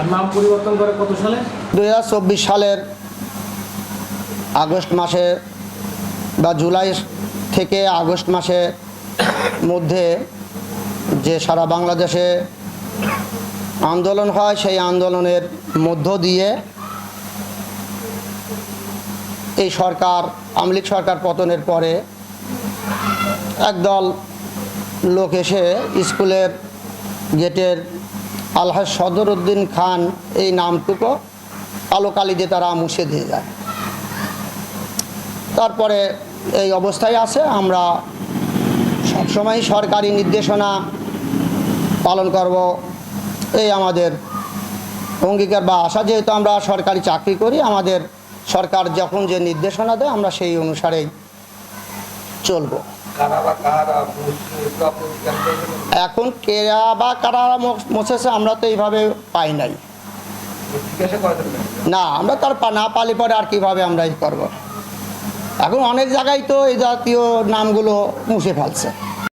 আর নাম পরিবর্তন করে কত সালে? দু হাজার চব্বিশ সালের আগস্ট মাসে বা জুলাই থেকে আগস্ট মাসের মধ্যে যে সারা বাংলাদেশে আন্দোলন হয়, সেই আন্দোলনের মধ্য দিয়ে এই সরকার আমলিক সরকার পতনের পরে একদল লোক এসে স্কুলের গেটের আলহাজ সদরউদ্দিন খান এই নামটুকু দিয়ে তারা মুছে দিয়ে যায়। তারপরে এই অবস্থায় আছে, আমরা সবসময় সরকারি নির্দেশনা পালন করব। এই আমাদের অঙ্গীকার বা আশা, যেহেতু আমরা সরকারি চাকরি করি, আমাদের সরকার যখন যে নির্দেশনা দেয়, আমরা সেই অনুসারেই চলবো। এখন কেরা বা কারা মো- আমরা তো এইভাবে পাই নাই। না, আমরা তার না পালি পরে আর কীভাবে আমরা ই করব? এখন অনেক জায়গায় তো এই জাতীয় নামগুলো মুছে ফেলছে।